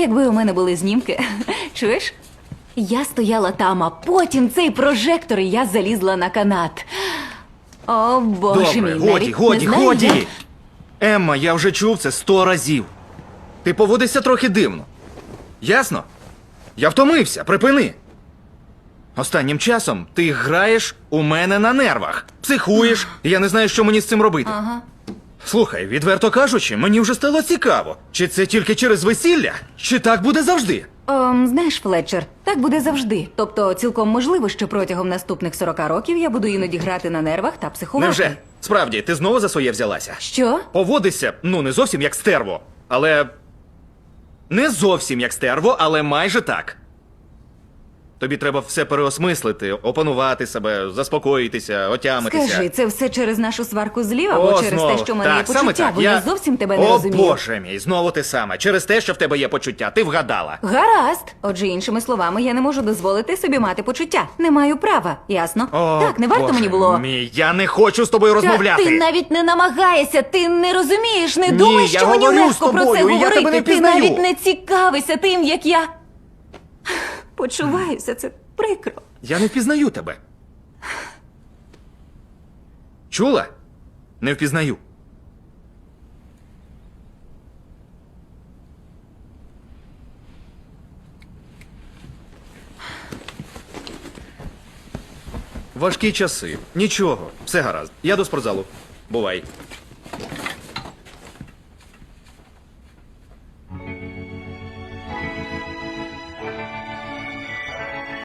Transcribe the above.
Якби у мене були знімки. Чуєш? Я стояла там, а потім цей прожектор, і я залізла на канат. О, боже Добре, мій, годі, навіть годі, не знаю, годі. як- Емма, я вже чув це сто разів. Ти поводишся трохи дивно. Ясно? Я втомився, припини. Останнім часом ти граєш у мене на нервах, психуєш, і я не знаю, що мені з цим робити. Ага. Слухай, відверто кажучи, мені вже стало цікаво, чи це тільки через весілля, чи так буде завжди. Ем, знаєш, Флетчер, так буде завжди. Тобто, цілком можливо, що протягом наступних 40 років я буду іноді грати на нервах та психувати. Невже? Справді, ти знову за своє взялася? Що? Поводишся, ну, не зовсім як стерво, але. Не зовсім як стерво, але майже так. Тобі треба все переосмислити, опанувати себе, заспокоїтися, отямитися. Скажи, це все через нашу сварку з Лів або О, через знову. те, що в мене так, є почуття, саме так. бо я... зовсім тебе не О, розумію. Боже мій, знову ти саме. Через те, що в тебе є почуття, ти вгадала. Гаразд. Отже, іншими словами, я не можу дозволити собі мати почуття. Не маю права, ясно? О, так, не варто Боже мені було. Мій, я не хочу з тобою Та розмовляти. ти навіть не намагаєшся, ти не розумієш, не Ні, думаєш, я що мені говорю з легко про це і я говорити. тебе не ти пізнаю. навіть не цікавишся тим, як я почуваюся. Це прикро. Я не впізнаю тебе. Чула? Не впізнаю. Важкі часи. Нічого. Все гаразд. Я до спортзалу. Бувай.